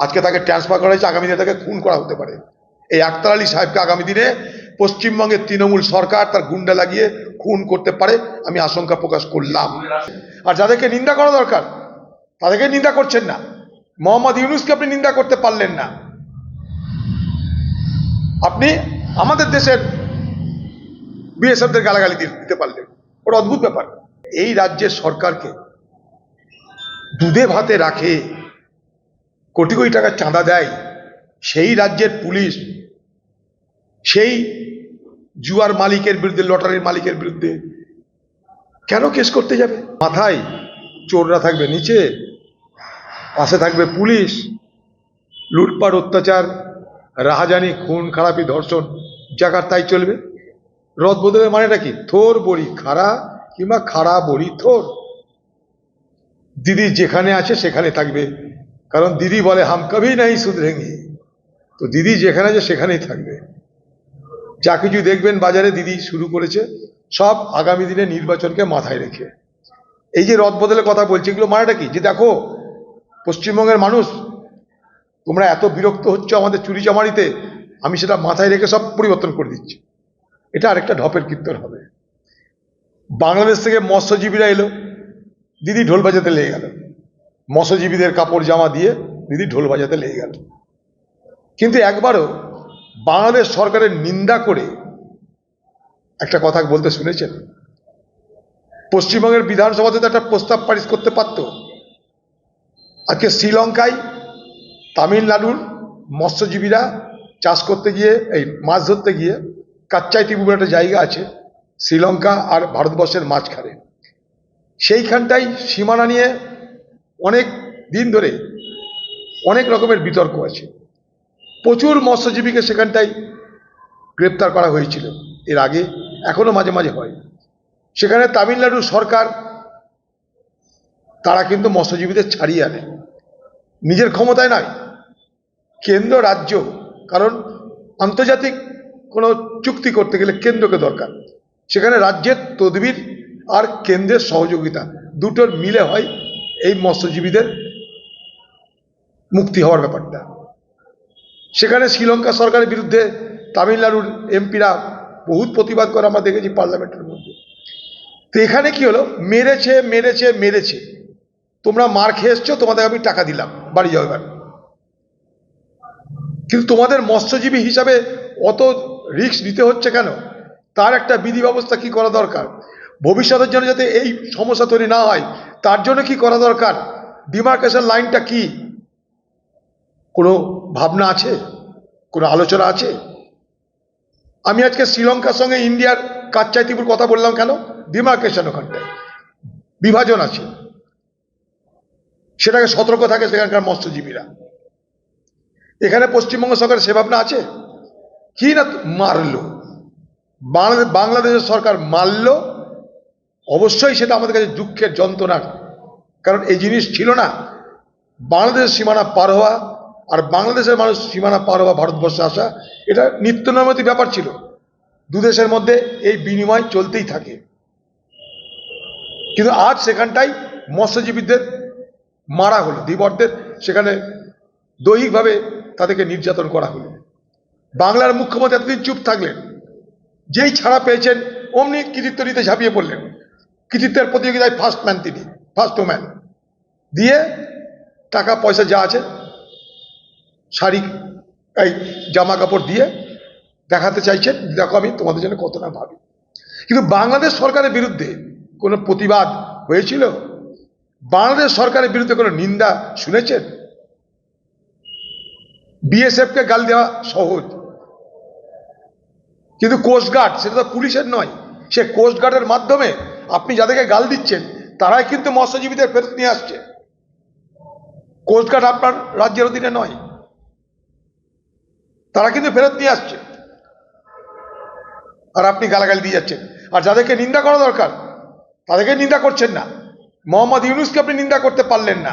আজকে তাকে ট্রান্সফার করা হয়েছে, আগামী দিনে তাকে খুন করা হতে পারে। এই আক্তার আলী সাহেবকে আগামী দিনে পশ্চিমবঙ্গের তৃণমূল সরকার তার গুন্ডা লাগিয়ে খুন করতে পারে, আমি আশঙ্কা প্রকাশ করলাম। আর যাদেরকে নিন্দা করা দরকার, তাদেরকে নিন্দা করছেন না। মোহাম্মদ ইউনুসকে আপনি নিন্দা করতে পারলেন না। আপনি আমাদের দেশের বিএসএফদের গালাগালি দিতে পারলেন। ওটা অদ্ভুত ব্যাপার। এই রাজ্যের সরকারকে দুধে ভাতে রাখে কোটি কোটি টাকা চাঁদা দেয়, সেই রাজ্যের পুলিশ, সেই জুয়ার মালিকের বিরুদ্ধে, লটারির মালিকের বিরুদ্ধে কেন কেস করতে যাবে? মাথায় চোররা থাকবে নিচে, পাশে থাকবে পুলিশ, লুটপাট, অত্যাচার, রাহাজানি, খুন, খারাপি, ধর্ষণ জায়গার তাই চলবে। রথ বদলে মানেটা কি? থোর বড়ি খাড়া কিংবা খাড়া বড়ি থোর। দিদি যেখানে আছে সেখানে থাকবে। কারণ দিদি বলে, হাম কভি নাই সুধরেঙ্গি। তো দিদি যেখানে আছে সেখানেই থাকবে। যা কিছু দেখবেন বাজারে দিদি শুরু করেছে, সব আগামী দিনে নির্বাচনকে মাথায় রেখে। এই যে রথ বদলের কথা বলছি, এগুলো মানেটা কি? যে দেখো, পশ্চিমবঙ্গের মানুষ, তোমরা এত বিরক্ত হচ্ছ আমাদের চুরি চামারিতে, আমি সেটা মাথায় রেখে সব পরিবর্তন করে দিচ্ছি। এটা আরেকটা ঢপের কীর্তন হবে। বাংলাদেশ থেকে মৎস্যজীবীরা এলো, দিদি ঢোল বাজাতে লেগে গেল। মৎস্যজীবীদের কাপড় জামা দিয়ে দিদি ঢোল বাজাতে লেগে গেল। কিন্তু একবারও বাংলাদেশ সরকারের নিন্দা করে একটা কথা বলতে শুনেছেন? পশ্চিমবঙ্গের বিধানসভাতে তো একটা প্রস্তাব পারিশ করতে পারত। আজকে শ্রীলঙ্কায় তামিলনাড়ুর মৎস্যজীবীরা চাষ করতে গিয়ে, এই মাছ ধরতে গিয়ে কাচ্চাই টিপু বলে একটা জায়গা আছে, শ্রীলঙ্কা আর ভারতবর্ষের মাঝখানে। সেইখানটাই সীমানা নিয়ে অনেক দিন ধরে অনেক রকমের বিতর্ক আছে। প্রচুর মৎস্যজীবীকে সেখানটায় গ্রেপ্তার করা হয়েছিল। এর আগে এখনও মাঝে মাঝে হয়। সেখানে তামিলনাড়ুর সরকার, তারা কিন্তু মৎস্যজীবীদের ছাড়িয়ে আনে। নিজের ক্ষমতায় নয়, কেন্দ্র, রাজ্য, কারণ আন্তর্জাতিক কোনো চুক্তি করতে গেলে কেন্দ্রকে দরকার। সেখানে রাজ্যের তদবির আর কেন্দ্রের সহযোগিতা, দুটোর মিলে হয় এই মৎস্যজীবীদের মুক্তি হওয়ার ব্যাপারটা। সেখানে শ্রীলঙ্কা সরকারের বিরুদ্ধে তামিলনাড়ুর এমপিরা বহুত প্রতিবাদ করে আমরা দেখেছি পার্লামেন্টের মধ্যে। তো এখানে কি হলো? মেরেছে মেরেছে মেরেছে। তোমরা মার খেয়ে এসছো তোমাদের আমি টাকা দিলাম, বাড়ি যাও এবার। কিন্তু তোমাদের মৎস্যজীবী হিসাবে অত রিস্ক নিতে হচ্ছে কেন? তার একটা বিধি ব্যবস্থা কি করা দরকার? ভবিষ্যতের জন্য যাতে এই সমস্যা তৈরি না হয়, তার জন্য কি করা দরকার? ডিমার্কেশন লাইনটা কি? কোনো ভাবনা আছে? কোনো আলোচনা আছে? আমি আজকে শ্রীলঙ্কার সঙ্গে ইন্ডিয়ার কাচ্চাইতিপুর কথা বললাম কেন? ডিমার্কেশন ওখানটায়। বিভাজন আছে। সেটাকে সতর্ক থাকে সেখানকার মৎস্যজীবীরা। এখানে পশ্চিমবঙ্গ সরকারের সে ভাবনা আছে? কি না মারলো? বাংলাদেশ বাংলাদেশের সরকার মারলো? অবশ্যই সেটা আমাদের কাছে দুঃখের যন্ত্রণা। কারণ এই জিনিস ছিল না। বাংলাদেশের সীমানা পার হওয়া আর বাংলাদেশের মানুষ সীমানা পার হওয়া ভারতবর্ষে আসা, এটা নিত্য নৈমিত্তিক ব্যাপার ছিল। দু দেশের মধ্যে এই বিনিময় চলতেই থাকে। কিন্তু আজ সেখানটাই মৎস্যজীবীদের মারা হলো ধীবরদের সেখানে দৈহিকভাবে তাদেরকে নির্যাতন করা হলো। বাংলার মুখ্যমন্ত্রী এতদিন চুপ থাকলেন, যেই ছাড়া পেয়েছেন, অমনি কৃতিত্ব নিতে ঝাঁপিয়ে পড়লেন। কৃতিত্বের প্রতিযোগিতায় ফার্স্ট ম্যান তিনি ফার্স্ট ম্যান দিয়ে টাকা, পয়সা যা আছে, শাড়ি, এই জামা কাপড় দিয়ে দেখাতে চাইছেন, দেখো আমি তোমাদের জন্য কত না ভাবি। কিন্তু বাংলাদেশ সরকারের বিরুদ্ধে কোনো প্রতিবাদ হয়েছিল? বাংলাদেশ সরকারের বিরুদ্ধে কোনো নিন্দা শুনেছেন? বিএসএফকে গাল দেওয়া সহজ। কিন্তু কোস্টগার্ড সেটা তো পুলিশের নয়, সে কোস্টগার্ডের মাধ্যমে আপনি যাদেরকে গাল দিচ্ছেন, তারাই কিন্তু মৎস্যজীবীদের ফেরত নিয়ে আসছে। কোস্টগার্ড আপনার রাজ্যের অধীনে নয়। তারা কিন্তু ফেরত নিয়ে আসছে। আর আপনি গালাগালি দিয়ে যাচ্ছেন। আর যাদেরকে নিন্দা করা দরকার, তাদেরকে নিন্দা করছেন না। মোহাম্মদ ইউনুসকে আপনি নিন্দা করতে পারলেন না।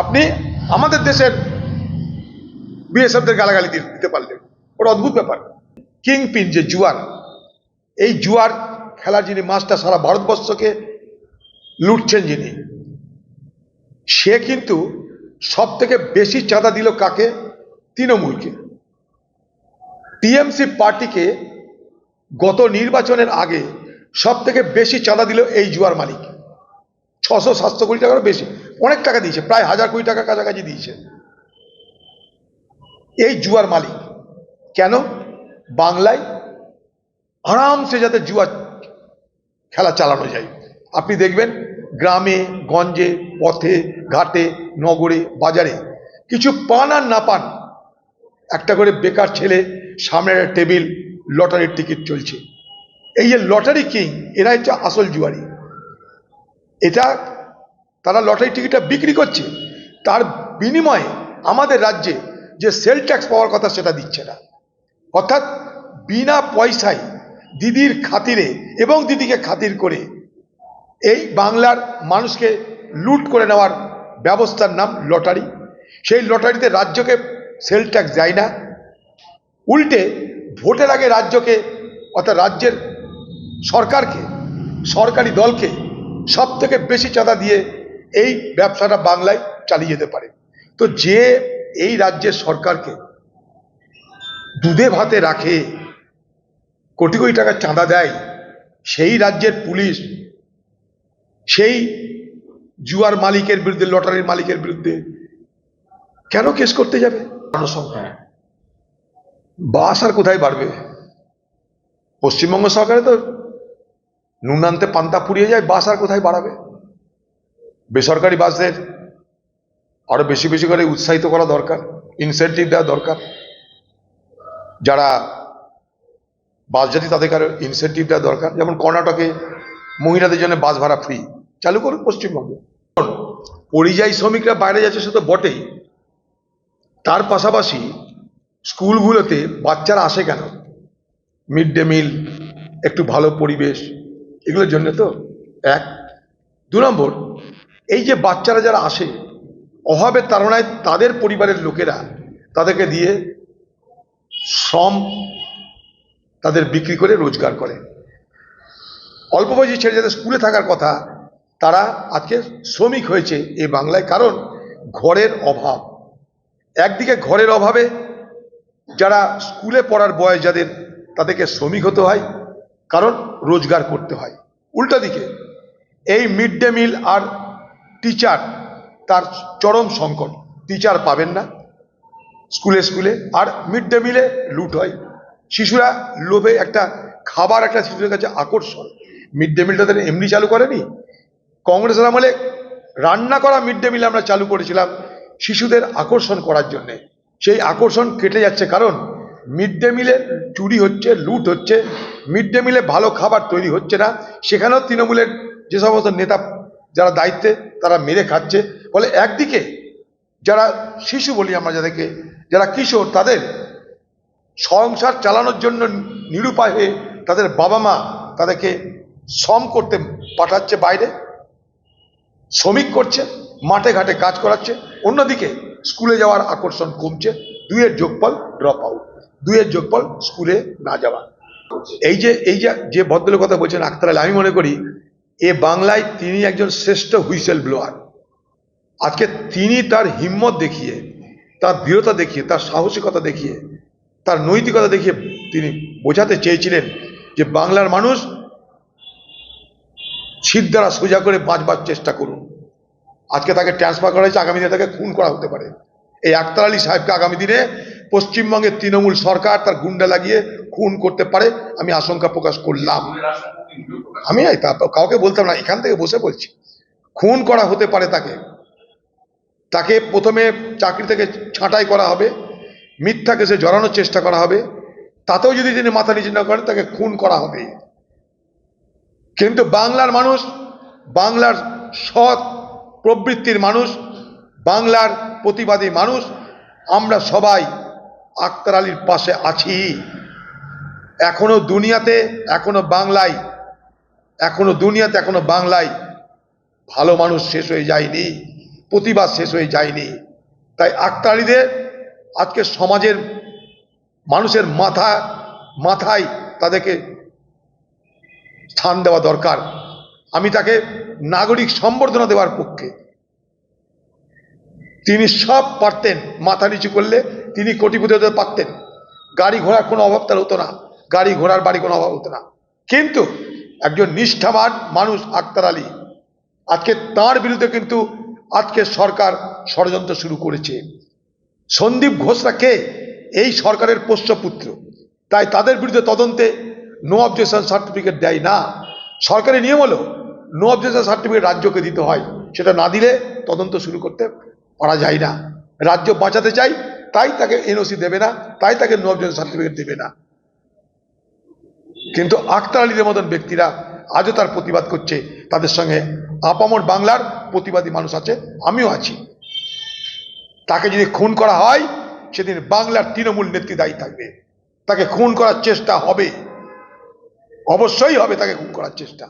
আপনি আমাদের দেশের বিএসএফদের গালাগালি দিতে পারলেন। ওটা অদ্ভুত ব্যাপার। কিং পিন যে জুয়ার এই জুয়ার খেলার যিনি মাস্টার সারা ভারতবর্ষকে লুটছেন যিনি, সে কিন্তু সব থেকে বেশি চাঁদা দিল কাকে? তৃণমূলকে। টিএমসি পার্টিকে গত নির্বাচনের আগে সব থেকে বেশি চাঁদা দিল এই জুয়ার মালিক। ছশো সাতশো কোটি টাকারও বেশি, অনেক টাকা দিয়েছে, প্রায় হাজার কোটি টাকা কাছাকাছি দিয়েছে। এই জুয়ার মালিক কেন? বাংলায় আরামসে যাতে জুয়া খেলা চালানো যায়। আপনি দেখবেন গ্রামে, গঞ্জে, পথে, ঘাটে, নগরে, বাজারে কিছু পান আর না পান, একটা করে বেকার ছেলে সামনের টেবিল, লটারির টিকিট চলছে। এই যে লটারি কিং, এরা হচ্ছে আসল জুয়ারি। এটা তারা লটারি টিকিটটা বিক্রি করছে। তার বিনিময়ে আমাদের রাজ্যে যে সেল ট্যাক্স পাওয়ার কথা সেটা দিচ্ছে না। অর্থাৎ বিনা পয়সায় দিদির খাতিরে এবং দিদিকে খাতির করে এই বাংলার মানুষকে লুট করে নেওয়ার ব্যবস্থার নাম লটারি। সেই লটারিতে রাজ্যকে সেল ট্যাক্স যায় না। উল্টে ভোটের আগে রাজ্যকে অর্থাৎ রাজ্যের সরকারকে, সরকারি দলকে সব থেকে বেশি চাঁদা দিয়ে এই ব্যবসাটা বাংলায় চালিয়ে যেতে পারে। তো যে এই রাজ্যের সরকারকে দুধে ভাতে রাখে কোটি কোটি টাকা চাঁদা দেয় সেই রাজ্যের পুলিশ সেই জুয়ার মালিকের বিরুদ্ধে লটারির মালিকের বিরুদ্ধে কেন কেস করতে যাবে? জনসংখ্যা। বাস আর কোথায় বাড়বে? পশ্চিমবঙ্গ সরকারে তো নুন আনতে পান্তা পুড়িয়ে যায় বাস আর কোথায় বাড়াবে? বেসরকারি বাসদের আরও বেশি বেশি করে উৎসাহিত করা দরকার ইনসেন্টিভ দেওয়া দরকার। যারা বাস যাত্রী তাদেরকে আরও ইনসেন্টিভ দেওয়া দরকার। যেমন কর্ণাটকে মহিলাদের জন্য বাস ভাড়া ফ্রি চালু করুন পশ্চিমবঙ্গে। পরিযায়ী শ্রমিকরা বাইরে যাচ্ছে সে তো বটেই। তার পাশাপাশি স্কুলগুলোতে বাচ্চারা আসে কেন? মিড ডে মিল, একটু ভালো পরিবেশ, এগুলোর জন্য তো এক। দু নম্বর, এই যে বাচ্চারা যারা আসে, অভাবের তাড়নায় তাদের পরিবারের লোকেরা তাদেরকে দিয়ে শ্রম তাদের বিক্রি করে রোজগার করে। অল্প বয়সী ছেলে যাদের স্কুলে থাকার কথা, তারা আজকে শ্রমিক হয়েছে এই বাংলায়, কারণ ঘরের অভাব। একদিকে ঘরের অভাবে যারা স্কুলে পড়ার বয়স যাদের, তাদেরকে শ্রমিক হতে হয়, কারণ রোজগার করতে হয়। উল্টা দিকে, এই মিড ডে মিল আর টিচার, তার চরম সংকট। টিচার পাবেন না, স্কুলে স্কুলে, আর মিড ডে মিলে লুট হয়। শিশুরা লোভে একটা খাবার, একটা শিশুদের কাছে আকর্ষণ। মিড ডে মিলটা তাদের এমনি চালু করেনি? কংগ্রেসের আমলে রান্না করা মিড ডে মিল আমরা চালু করেছিলাম শিশুদের আকর্ষণ করার জন্যে। সেই আকর্ষণ কেটে যাচ্ছে কারণ মিড ডে মিলে চুরি হচ্ছে, লুট হচ্ছে মিড ডে মিলে ভালো খাবার তৈরি হচ্ছে না। সেখানেও তৃণমূলের যে সমস্ত নেতা যারা দায়িত্বে, তারা মেরে খাচ্ছে। ফলে একদিকে যারা শিশু বলি আমরা যাদেরকে, যারা কিশোর, তাদের সংসার চালানোর জন্য নিরুপায় হয়ে তাদের বাবা মা তাদেরকে শ্রম করতে পাঠাচ্ছে বাইরে, শ্রমিক করছে, মাঠে ঘাটে কাজ করাচ্ছে, অন্যদিকে স্কুলে যাওয়ার আকর্ষণ কমছে, দুইয়ের যোগফল ড্রপ আউট দুইয়ের যোগফল স্কুলে না যাওয়া। এই যে এই যে ভদ্রলোক কথা বলছেন আক্তার আলী, আমি মনে করি এ বাংলায় তিনি একজন শ্রেষ্ঠ হুইসেল ব্লোয়ার। আজকে তিনি তার হিম্মত দেখিয়ে, তার দৃঢ়তা দেখিয়ে, তার সাহসিকতা দেখিয়ে তার নৈতিকতা দেখিয়ে তিনি বোঝাতে চেয়েছিলেন যে বাংলার মানুষ শীত দ্বারা সোজা করে বাঁচবার চেষ্টা করুন। আজকে তাকে ট্রান্সফার করা হয়েছে, আগামী দিনে তাকে খুন করা হতে পারে। এই আক্তার আলী সাহেবকে আগামী দিনে পশ্চিমবঙ্গের তৃণমূল সরকার তার গুন্ডা লাগিয়ে খুন করতে পারে, আমি আশঙ্কা প্রকাশ করলাম। আমি কাউকে বলতাম না, এখান থেকে বসে বলছি। খুন করা হতে পারে তাকে। তাকে প্রথমে চাকরি থেকে ছাঁটাই করা হবে। মিথ্যা কেসে জড়ানোর চেষ্টা করা হবে, তাতেও যদি তিনি মাথা নিচে না করেন, তাকে খুন করা হবে কিন্তু বাংলার মানুষ, বাংলার সৎ প্রবৃত্তির মানুষ, বাংলার প্রতিবাদী মানুষ, আমরা সবাই আক্তার আলীর পাশে আছি। এখনও দুনিয়াতে, এখনও বাংলায়, এখনও দুনিয়াতে, এখনও বাংলায় ভালো মানুষ শেষ হয়ে যায়নি, প্রতিবাদ শেষ হয়ে যায়নি। তাই আক্তার আলীদের আজকে সমাজের মানুষের মাথা, মাথায় তাদেরকে স্থান দেওয়া দরকার। আমি তাকে নাগরিক সম্বর্ধনা দেওয়ার পক্ষে। তিনি সব পারতেন মাথা নিচু করলে, তিনি কোটিপতি হতে পারতেন। গাড়ি ঘোড়ার কোনো অভাব তার হতো না। গাড়ি ঘোড়ার বাড়ি কোনো অভাব হতো না। কিন্তু একজন নিষ্ঠাবান মানুষ আক্তার আলী, আজকে তার বিরুদ্ধে কিন্তু আজকে সরকার ষড়যন্ত্র শুরু করেছে। সন্দীপ ঘোষরা কে? এই সরকারের পোষ্যপুত্র তাই তাদের বিরুদ্ধে তদন্তে নো অবজেকশন সার্টিফিকেট দেয় না। সরকারি নিয়ম হলো নো অবজেকশন সার্টিফিকেট রাজ্যকে দিতে হয়। সেটা না দিলে তদন্ত শুরু করতে পারা যায় না। রাজ্য বাঁচাতে চাই, তাই তাকে এনওসি দেবে না, তাই তাকে নো অবজেকশন সার্টিফিকেট দেবে না। কিন্তু আক্তার আলীদের মতন ব্যক্তিরা আজও তার প্রতিবাদ করছে। তাদের সঙ্গে আপামর বাংলার প্রতিবাদী মানুষ আছে, আমিও আছি। তাকে যদি খুন করা হয়, সেদিন বাংলার তৃণমূল নেত্রী দায়ী থাকবে। তাকে খুন করার চেষ্টা হবে। অবশ্যই হবে তাকে খুন করার চেষ্টা।